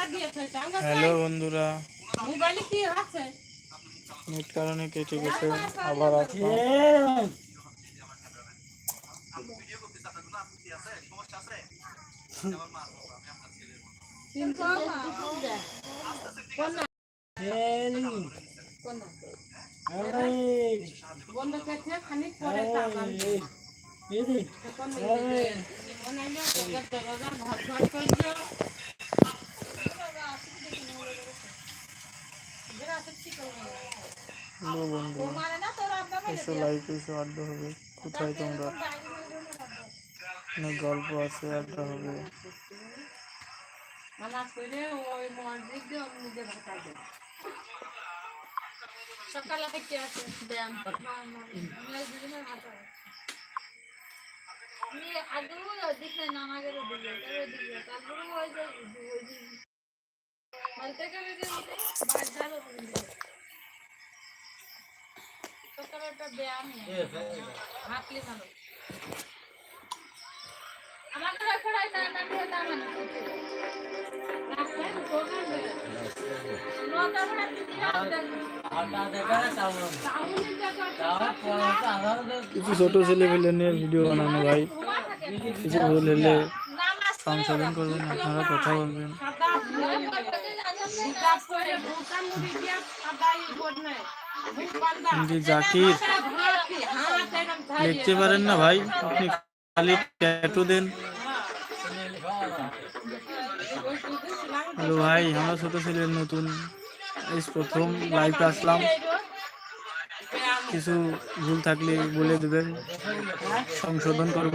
Hello বন্ধুরা net কারণে কেটে গেছে আবার আসলাম কিন্তু বন্ধ করছে খানিক পরে হ্যালো বন্ধু এসো লাইক এসো আড্ডা হবে কোথায় তোমরা অনেক গল্প আছে আড্ডা হবে মানা করে ওই মসজিদ দিয়ে ওর নিজে ভাষা দেয় সকালে থেকে আছে ব্যায়াম আমরা দুজনে হাঁটা আমি আগেও দেখে নানা গেলে দিলে তারপরে দিলে তারপরে ওই যে কিছু ছোট ছেলে পেলে নিয়ে ভিডিও বানানো ভাই। কিছু ভুল হলে সংশোধন করবেন আপনারা কথা বলবেন। জি, জাকির। দেখতে পারেন না ভাই, আপনি খালি ট্যাটু দেন। হ্যালো ভাই, আমরা ছোট ছেলে, নতুন। প্রথম লাইভে আসলাম। কিছু ভুল থাকলে বলে দেবেন। সংশোধন করব।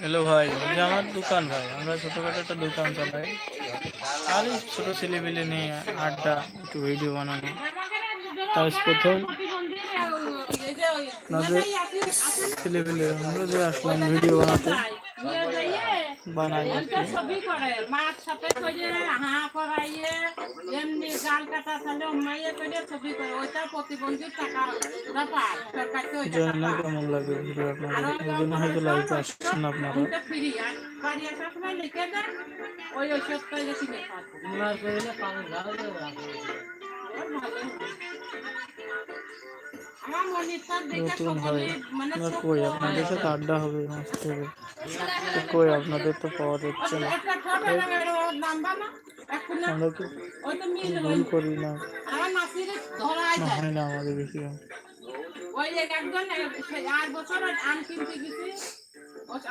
হ্যালো ভাই আমার দোকান ভাই, আমরা ছোটখাটো একটা দোকান চালাই। আর ছোট ছেলে পেলে নিয়ে আড্ডা, একটু ভিডিও বানানো। তার প্রথম আপনাদের ছেলে আমরা যে আসলাম ভিডিও বানাতে। বানাই। ছবি করে মার সাথে করে হা করাইয়ে এমনি গাল কাটা তাহলে মাইয়ে করে ছবি করে। ওইটা প্রতিবন্ধী টাকা ব্যাপার সরকারকে ওইটা জানি কেমন লাগে ভিডিও আপনাদের। এই জন্য হয়তো লাইভে আসছেন আপনারা। ফ্রি আর বাড়ি আসার সময় লিখে দেন ওই ওষুধ করে কিনে খাওয়াবো আমার মনিটার দেখে নতুন সকলে মানে আপনার কই? আপনাদের সাথে আড্ডা হবে মস্ত হবে তো কই? আপনাদের তো পাওয়া যাচ্ছে না। আমরা তো ভুল করি না। হয় না আমাদের বেশি ওই এক একজন সে বছর আম কিনতে গেছি।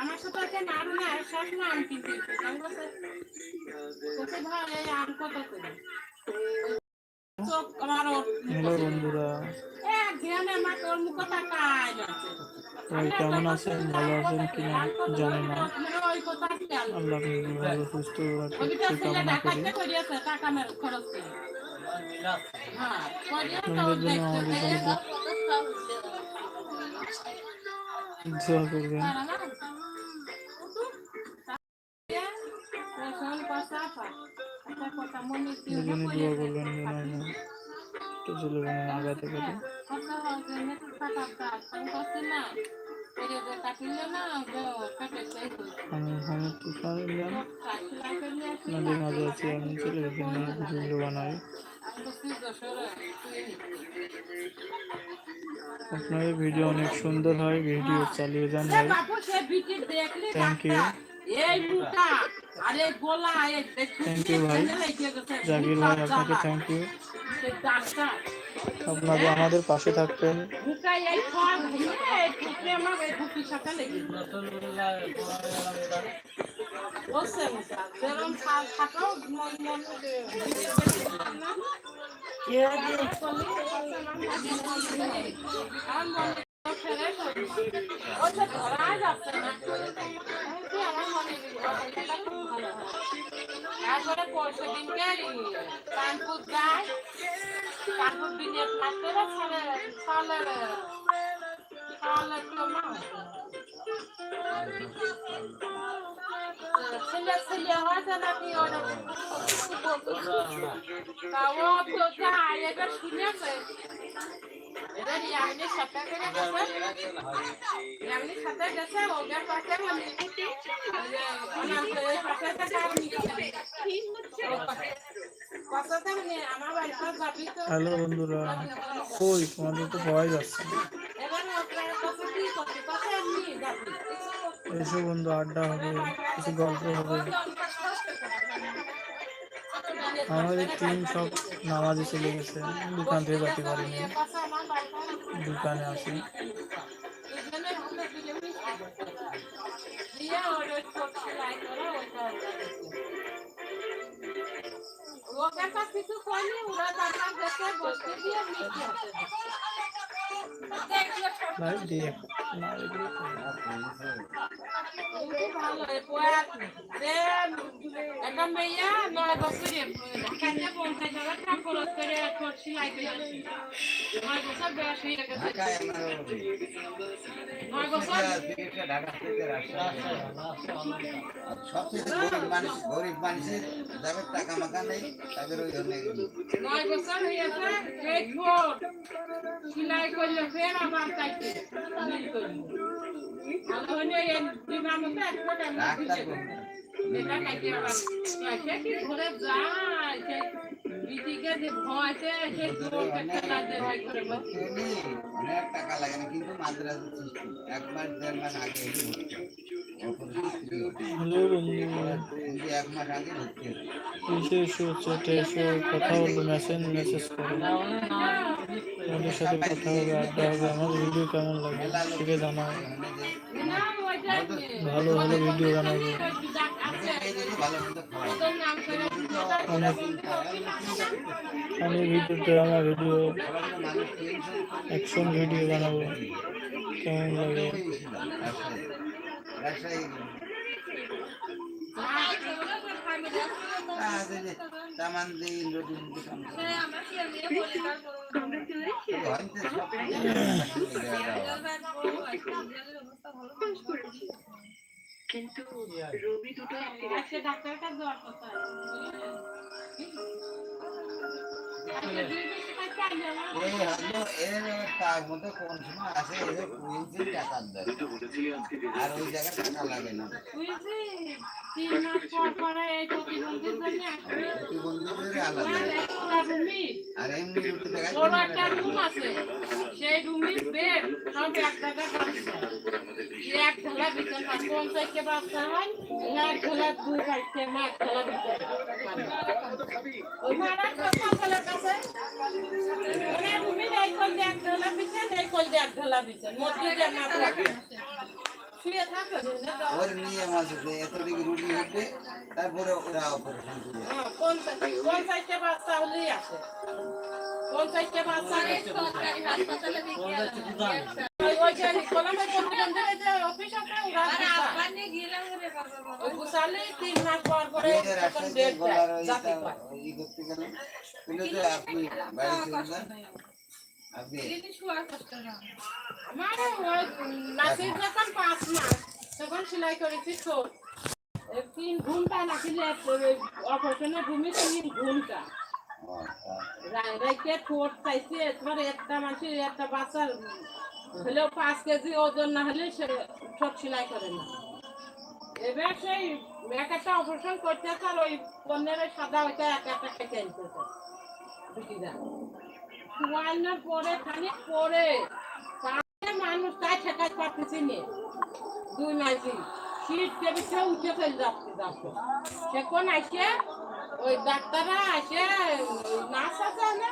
আমার সাথে আছে না আরও না শেষ না আম কিনতে গেছি। আমি বলছি, কত করে? হ্যালো বন্ধুরা সবাই কেমন আছেন ভালো আছেন কি না জানি না মানে আল্লাহ আপনাকে ভালো সুস্থ কামনা করি হ্যাঁ জন্য আমাদের জন্য দোয়া করবেন দুজনে দোয়া আমি তুফান ইমরান আপনাদের মাঝে আছি আমি চলে বানাই আপনাদের ভিডিও অনেক সুন্দর হয় ভিডিও চালিয়ে যান ভাই। থ্যাংক ইউ থ্যাংক ইউ ভাই। জাকির ভাই আপনাকে থ্যাংক ইউ ডাক্তার। আমাদের পাশে থাকবেন মুখা এই ফল এই ফুটে আমার এই ফুটির সাথে লেগে বসছে মুসা যেরকম খাল থাকো মন মন না। তারপরে পরশু দিনকে কানপুর যায়। কানপুর দিনে থাকতে সালে সালে সালে তো মা। ছেলে ছেলে হয়তো নাকি ওরকম তা ও তো যায়, এটা শুনেছে। মানে হ্যালো বন্ধুরা কই? তোমাদের তো পাওয়াই যাচ্ছে। এসো বন্ধু আড্ডা হবে কিছু গল্প হবে। আমাদের টিম সব নামাজে চলে গেছে। দোকান থেকে যেতে পারিনি দোকানে আসি। ভালো মেয়ে নয় বছরে ঢাকাতে পঞ্চাশ হাজার টাকা খরচ করে ছোট সেলাই করে নয় বছর বয়স হয়ে গেছে আমার নয় বছর সবচেয়ে গরিব মানুষ গরিব মানুষের যাদের টাকা মাকা নেই তাদের ওই ধরনের নয় বছর এই ঠোঁট সেলাই করলে ফের আবার চাইছে অনেক টাকা লাগে না কিন্তু মাদ্রাসা সৃষ্টি দেড় মাস আগে হয়। হয়। এক মাস আগে কথা বলব মেসেজ মেসেজ করো তোমাদের সাথে কথা হবে, আড্ডা হবে আমার ভিডিও কেমন লাগে সেটা জানাও? ভালো ভালো ভিডিও বানাবো। অনেক video drama video action video বানাবো। কেমন লাগে? কিন্তু রবি দুটো আজকে ডাক্তারের কাছে যাওয়ার কথা হলো এর তার মধ্যে কোন সময় কুইন্সিল টাকার দর আর ওই জায়গায় টাকা লাগে না। প্রতিবন্ধীদের আলাদা আর এমনি রুটি দেখা ওর রুম আছে। সেই রুমের বেড সব এক রাখছে। এক ঢালা বিছানা, পঞ্চাশটা বাচ্চা হয়, এক ঢালা দুই এক বিছানা। ওই কাছে, এক কোলদে এক বিছানা। মধ্যে ওর নিয়ম আছে যে এতটুকু রুটি হবে তারপরে ওরা অপারেশন করবে। হ্যাঁ, পঞ্চাশটা বাচ্চা হলেই আসে। পঞ্চাশটা নিয়ে আপনি বাড়ি চলে যান। তখন সেলাই করেছি তিন ঘণ্টা নাকি অপারেশনের ভূমি তিন ঘণ্টা ও, ঠোঁট চাইছে ধরে একটা মানুষের একটা বাচ্চার হলেও পাঁচ কেজি ওজন না হলে সে ঠোঁট সেলাই করে না। এবার সেই এক একটা অপারেশন করতে আর ওই পনেরো সাদা ওইটা এক একটা কেটে আনতেছে দুটিটা চুয়ান্নর পরে খানিক পরে। তাহলে মানুষ তাই ঠেকাই পারতেছি নে। দুই মাসি শীত টেবিছে উঠে ফেলে যাচ্ছে ডাক্তার সে কোন আসে ওই ডাক্তাররা আসে নার্স আছে না?